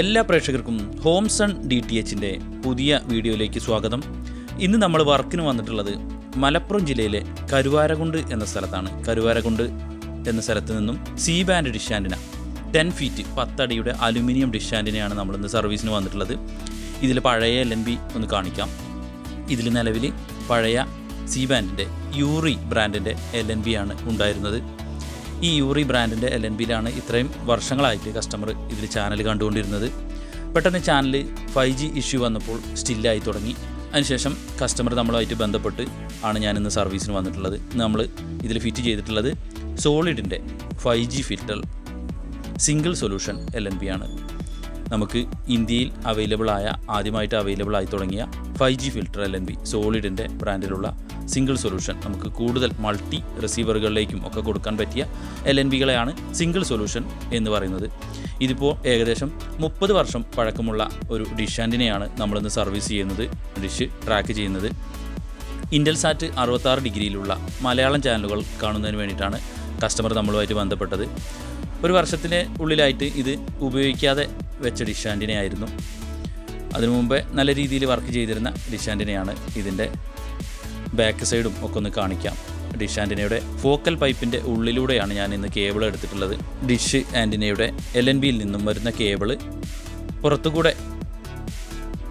എല്ലാ പ്രേക്ഷകർക്കും ഹോംസൺ D T എച്ചിന്റെ പുതിയ വീഡിയോയിലേക്ക് സ്വാഗതം. ഇന്ന് നമ്മൾ വർക്കിന് വന്നിട്ടുള്ളത് മലപ്പുറം ജില്ലയിലെ കരുവാരകുണ്ട് എന്ന സ്ഥലത്താണ്. കരുവാരകുണ്ട് എന്ന സ്ഥലത്ത് നിന്നും C band dish ten feet പത്തടിയുടെ aluminium dish ആന്റിനയാണ് നമ്മളിന്ന് സർവീസിന് വന്നിട്ടുള്ളത്. ഇതിൽ പഴയ എൽ ബി ഒന്ന് കാണിക്കാം. ഇതിൽ നിലവിൽ പഴയ സി ബാൻഡിന്റെ യൂറി ബ്രാൻഡിന്റെ എൽ എൻ ബി ആണ് ഉണ്ടായിരുന്നത്. ഈ യൂറി ബ്രാൻഡിന്റെ എൽ എൻ ബിയിലാണ് ഇത്രയും വർഷങ്ങളായിട്ട് കസ്റ്റമർ ഇതിൽ ചാനൽ കണ്ടുകൊണ്ടിരുന്നത്. പെട്ടെന്ന് ചാനൽ ഫൈവ് ജി ഇഷ്യൂ വന്നപ്പോൾ സ്റ്റില്ലായി തുടങ്ങി. അതിനുശേഷം കസ്റ്റമർ നമ്മളുമായിട്ട് ബന്ധപ്പെട്ട് ആണ് ഞാൻ ഇന്ന് സർവീസിന് വന്നിട്ടുള്ളത്. നമ്മൾ ഇതിൽ ഫിറ്റ് ചെയ്തിട്ടുള്ളത് സോളിഡിന്റെ five G filter single solution L N B ആണ്. നമുക്ക് ഇന്ത്യയിൽ അവൈലബിൾ ആയ ആദ്യമായിട്ട് അവൈലബിൾ ആയി തുടങ്ങിയ five G filter L N സോളിഡിന്റെ ബ്രാൻഡിലുള്ള സിംഗിൾ സൊല്യൂഷൻ നമുക്ക് കൂടുതൽ മൾട്ടി റിസീവറുകളിലേക്കും ഒക്കെ കൊടുക്കാൻ പറ്റിയ എൽ എൻ ബികളെയാണ് സിംഗിൾ സൊല്യൂഷൻ എന്ന് പറയുന്നത്. ഇതിപ്പോൾ ഏകദേശം മുപ്പത് വർഷം പഴക്കമുള്ള ഒരു ഡിഷ് ആന്റിനെയാണ് നമ്മളിന്ന് സർവീസ് ചെയ്യുന്നത് ഡിഷ് ട്രാക്ക് ചെയ്യുന്നത്. ഇൻഡൽസാറ്റ് അറുപത്താറ് ഡിഗ്രിയിലുള്ള മലയാളം ചാനലുകൾ കാണുന്നതിന് വേണ്ടിയിട്ടാണ് കസ്റ്റമർ നമ്മളുമായിട്ട് ബന്ധപ്പെട്ടത്. ഒരു വർഷത്തിന് ഉള്ളിലായിട്ട് ഇത് ഉപയോഗിക്കാതെ വെച്ച ഡിഷ് ആന്റിനയായിരുന്നു അതിനു മുമ്പേ നല്ല രീതിയിൽ വർക്ക് ചെയ്തിരുന്ന ഡിഷ് ഇതിന്റെ ബാക്ക് സൈഡും ഒക്കെ ഒന്ന് കാണിക്കാം. ഡിഷ് ആന്റിനയുടെ ഫോക്കൽ പൈപ്പിന്റെ ഉള്ളിലൂടെയാണ് ഞാൻ ഇന്ന് കേബിൾ എടുത്തിട്ടുള്ളത്. ഡിഷ് ആന്റിനയുടെ എൽ എൻ ബിയിൽ നിന്നും വരുന്ന കേബിൾ പുറത്തുകൂടെ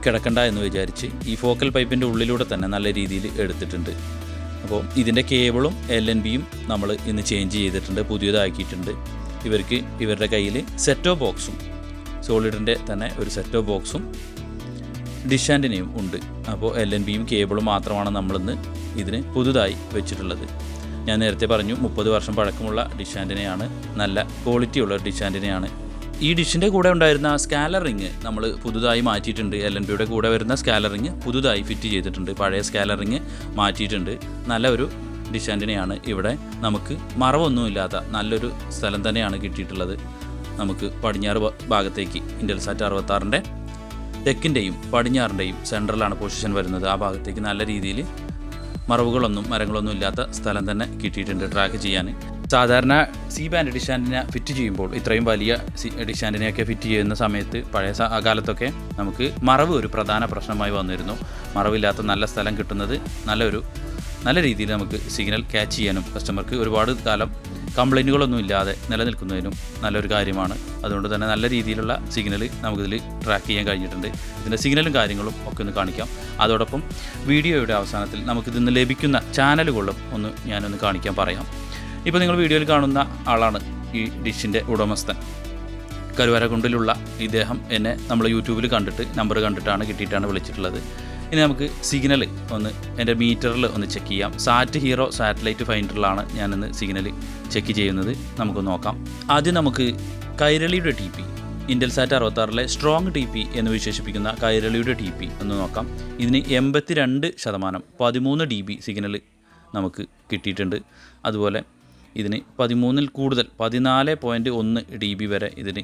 കിടക്കണ്ട എന്ന് വിചാരിച്ച് ഈ ഫോക്കൽ പൈപ്പിന്റെ ഉള്ളിലൂടെ തന്നെ നല്ല രീതിയിൽ എടുത്തിട്ടുണ്ട്. അപ്പോൾ ഇതിന്റെ കേബിളും എൽ എൻ ബിയും നമ്മൾ ഇന്ന് ചേഞ്ച് ചെയ്തിട്ടുണ്ട് പുതിയതാക്കിയിട്ടുണ്ട്. ഇവർക്ക് ഇവരുടെ കയ്യിൽ സെറ്റോ ബോക്സും സോളിഡിന്റെ തന്നെ ഒരു സെറ്റ് ഓഫ് ബോക്സും ഡിഷ് ആന്റിനെയും ഉണ്ട്. അപ്പോൾ എൽ എൻ ബിയും കേബിളും മാത്രമാണ് നമ്മളിന്ന് ഇതിന് പുതുതായി വെച്ചിട്ടുള്ളത്. ഞാൻ നേരത്തെ പറഞ്ഞു മുപ്പത് വർഷം പഴക്കമുള്ള ഡിഷ് ആന്റിനെയാണ് നല്ല ക്വാളിറ്റിയുള്ള ഡിഷ് ആന്റിനെയാണ് ഈ ഡിഷിന്റെ കൂടെ ഉണ്ടായിരുന്ന സ്കാലർ റിങ് നമ്മൾ പുതുതായി മാറ്റിയിട്ടുണ്ട്. എൽ എൻ ബിയുടെ കൂടെ വരുന്ന സ്കാലർ റിങ് പുതുതായി ഫിറ്റ് ചെയ്തിട്ടുണ്ട്. പഴയ സ്കാലർ റിങ് മാറ്റിയിട്ടുണ്ട്. നല്ല ഒരു ഡിഷ് ആന്റിനെയാണ് ഇവിടെ നമുക്ക് മറവൊന്നുമില്ലാത്ത നല്ലൊരു സ്ഥലം തന്നെയാണ് കിട്ടിയിട്ടുള്ളത്. നമുക്ക് പടിഞ്ഞാറ് ഭാഗത്തേക്ക് ഇൻഡൽസാറ്റ് അറുപത്താറിന്റെ തെക്കിന്റെയും പടിഞ്ഞാറിന്റെയും സെൻട്രലാണ് പൊസിഷൻ വരുന്നത്. ആ ഭാഗത്തേക്ക് നല്ല രീതിയിൽ മറവുകളൊന്നും മരങ്ങളൊന്നും ഇല്ലാത്ത സ്ഥലം തന്നെ കിട്ടിയിട്ടുണ്ട് ട്രാക്ക് ചെയ്യാൻ. സാധാരണ സി ബാൻഡ് ഡിഷാന്റിനെ ഫിറ്റ് ചെയ്യുമ്പോൾ ഇത്രയും വലിയ സി ഡിഷാന്റിനെയൊക്കെ ഫിറ്റ് ചെയ്യുന്ന സമയത്ത് പഴയ കാലത്തൊക്കെ നമുക്ക് മറവ് ഒരു പ്രധാന പ്രശ്നമായി വന്നിരുന്നു. മറവില്ലാത്ത നല്ല സ്ഥലം കിട്ടുന്നത് നല്ലൊരു നല്ല രീതിയിൽ നമുക്ക് സിഗ്നൽ ക്യാച്ച് ചെയ്യാനും കസ്റ്റമർക്ക് ഒരുപാട് കാലം കംപ്ലൈന്റുകളൊന്നും ഇല്ലാതെ നിലനിൽക്കുന്നതിനും നല്ലൊരു കാര്യമാണ്. അതുകൊണ്ട് തന്നെ നല്ല രീതിയിലുള്ള സിഗ്നൽ നമുക്കിതിൽ ട്രാക്ക് ചെയ്യാൻ കഴിഞ്ഞിട്ടുണ്ട്. ഇതിന്റെ സിഗ്നലും കാര്യങ്ങളും ഒക്കെ ഒന്ന് കാണിക്കാം. അതോടൊപ്പം വീഡിയോയുടെ അവസാനത്തിൽ നമുക്കിതിൽ നിന്ന് ലഭിക്കുന്ന ചാനലുകളും ഒന്ന് ഞാനൊന്ന് കാണിക്കാൻ പറയാം. ഇപ്പോൾ നിങ്ങൾ വീഡിയോയിൽ കാണുന്ന ആളാണ് ഈ ഡിഷിന്റെ ഉടമസ്ഥൻ. കരുവരകുണ്ടിലുള്ള ഇദ്ദേഹം എന്നെ നമ്മൾ യൂട്യൂബിൽ കണ്ടിട്ട് നമ്പർ കണ്ടിട്ടാണ് കിട്ടിയിട്ടാണ് വിളിച്ചിട്ടുള്ളത്. ഇനി നമുക്ക് സിഗ്നൽ ഒന്ന് എന്റെ മീറ്ററിൽ ഒന്ന് ചെക്ക് ചെയ്യാം. സാറ്റ് ഹീറോ സാറ്റലൈറ്റ് ഫൈൻഡറിലാണ് ഞാനിന്ന് സിഗ്നൽ ചെക്ക് ചെയ്യുന്നത്. നമുക്ക് നോക്കാം. ആദ്യം നമുക്ക് കൈരളിയുടെ ടി പി ഇൻഡൽസാറ്റ് അറുപത്താറിലെ സ്ട്രോങ് ടി പി എന്ന് വിശേഷിപ്പിക്കുന്ന കൈരളിയുടെ ടി പി ഒന്ന് നോക്കാം. ഇതിന് എൺപത്തി രണ്ട് ശതമാനം പതിമൂന്ന് ഡി ബി സിഗ്നൽ നമുക്ക് കിട്ടിയിട്ടുണ്ട്. അതുപോലെ ഇതിന് പതിമൂന്നിൽ കൂടുതൽ പതിനാല് പോയിന്റ് ഒന്ന് ഡി ബി വരെ ഇതിന്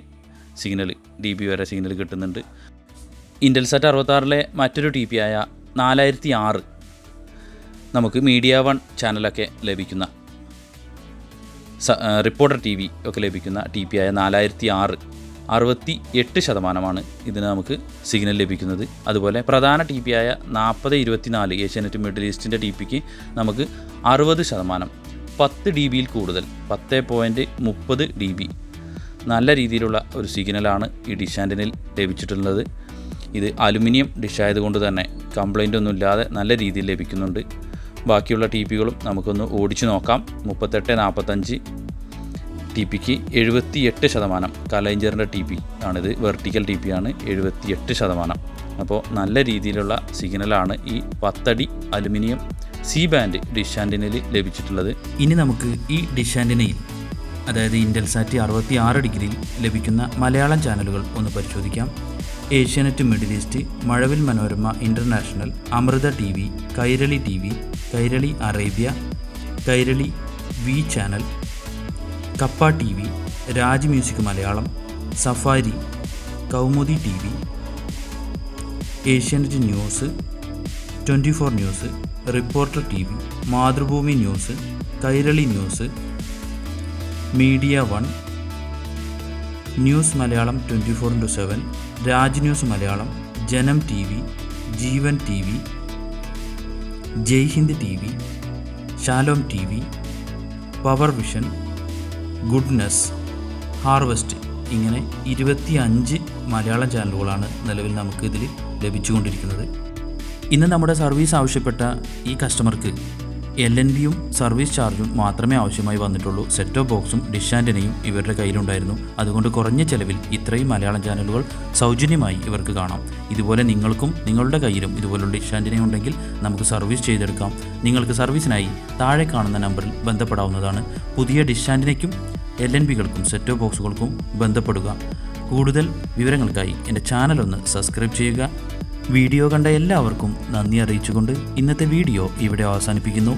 സിഗ്നൽ ഡി ബി വരെ സിഗ്നൽ കിട്ടുന്നുണ്ട്. ഇൻഡൽസാറ്റ് അറുപത്താറിലെ മറ്റൊരു ടി പി ആയ നാലായിരത്തി ആറ് നമുക്ക് മീഡിയ വൺ ചാനലൊക്കെ ലഭിക്കുന്ന റിപ്പോർട്ടർ ടി വി ഒക്കെ ലഭിക്കുന്ന ടി പി ആയ നാലായിരത്തി ആറ് അറുപത്തി എട്ട് ശതമാനമാണ് ഇതിന് നമുക്ക് സിഗ്നൽ ലഭിക്കുന്നത്. അതുപോലെ പ്രധാന ടി പി ആയ നാൽപ്പത് ഇരുപത്തിനാല് ഏഷ്യാനെറ്റ് മിഡിൽ ഈസ്റ്റിന്റെ ടി പിക്ക് നമുക്ക് അറുപത് ശതമാനം പത്ത് ഡി ബിയിൽ കൂടുതൽ പത്ത് പോയിന്റ് മുപ്പത് ഡി ബി നല്ല രീതിയിലുള്ള ഒരു സിഗ്നലാണ് ഈ ഡിഷാൻഡിനിൽ ലഭിച്ചിട്ടുള്ളത്. ഇത് അലുമിനിയം ഡിഷ് ആയതുകൊണ്ട് തന്നെ കംപ്ലൈന്റ് ഒന്നും ഇല്ലാതെ നല്ല രീതിയിൽ ലഭിക്കുന്നുണ്ട്. ബാക്കിയുള്ള ടി പികളും നമുക്കൊന്ന് ഓടിച്ചു നോക്കാം. മുപ്പത്തെട്ട് നാൽപ്പത്തഞ്ച് ടി പിക്ക് എഴുപത്തി എട്ട് ശതമാനം. കലൈഞ്ചറിന്റെ ടി പി ആണിത്. വെർട്ടിക്കൽ ടി പി ആണ് എഴുപത്തി എട്ട് ശതമാനം. അപ്പോൾ നല്ല രീതിയിലുള്ള സിഗ്നലാണ് ഈ പത്തടി അലുമിനിയം സി ബാൻഡ് ഡിഷ് ലഭിച്ചിട്ടുള്ളത്. ഇനി നമുക്ക് ഈ ഡിഷ് ആന്റിനയിൽ അതായത് ഇൻഡൽസാറ്റ് അറുപത്തി ആറ് ഡിഗ്രിയിൽ ലഭിക്കുന്ന മലയാളം ചാനലുകൾ ഒന്ന് പരിശോധിക്കാം. Asianet middle east Mazhavil Manorama international Amrita T V Kairali T V Kairali Arabia Kairali V channel Kappa T V Raj music Malayalam Safari Kaumudi T V Asianet news twenty four news reporter T V Mathrubhumi news Kairali news media one news Malayalam twenty four into seven Raj news Malayalam Janam T V Jeevan T V Jai Hind T V Shalom T V power vision goodness harvest ഇങ്ങനെ ഇരുപത്തി അഞ്ച് മലയാളം ചാനലുകളാണ് നിലവിൽ നമുക്ക് ഇതിൽ ലഭിച്ചുകൊണ്ടിരിക്കുന്നത്. ഇന്ന് നമ്മുടെ service ആവശ്യപ്പെട്ട ഈ കസ്റ്റമർക്ക് എൽ എൻ ബിയും സർവീസ് ചാർജും മാത്രമേ ആവശ്യമായി വന്നിട്ടുള്ളൂ. സെറ്റ് ബോക്സും ഡിഷ് ഇവരുടെ കയ്യിലുണ്ടായിരുന്നു. അതുകൊണ്ട് കുറഞ്ഞ ചെലവിൽ ഇത്രയും മലയാളം ചാനലുകൾ സൗജന്യമായി ഇവർക്ക് കാണാം. ഇതുപോലെ നിങ്ങൾക്കും നിങ്ങളുടെ കയ്യിലും ഇതുപോലുള്ള ഡിഷ് ഉണ്ടെങ്കിൽ നമുക്ക് സർവീസ് ചെയ്തെടുക്കാം. നിങ്ങൾക്ക് സർവീസിനായി താഴെ കാണുന്ന നമ്പറിൽ ബന്ധപ്പെടാവുന്നതാണ്. പുതിയ ഡിഷ് ആന്റനയ്ക്കും എൽ എൻ ബികൾക്കും സെറ്റ് ബോക്സുകൾക്കും ബന്ധപ്പെടുക. കൂടുതൽ വിവരങ്ങൾക്കായി എന്റെ ചാനൽ ഒന്ന് സബ്സ്ക്രൈബ് ചെയ്യുക. വീഡിയോ കണ്ട എല്ലാവർക്കും നന്ദി അറിയിച്ചുകൊണ്ട് ഇന്നത്തെ വീഡിയോ ഇവിടെ അവസാനിപ്പിക്കുന്നു.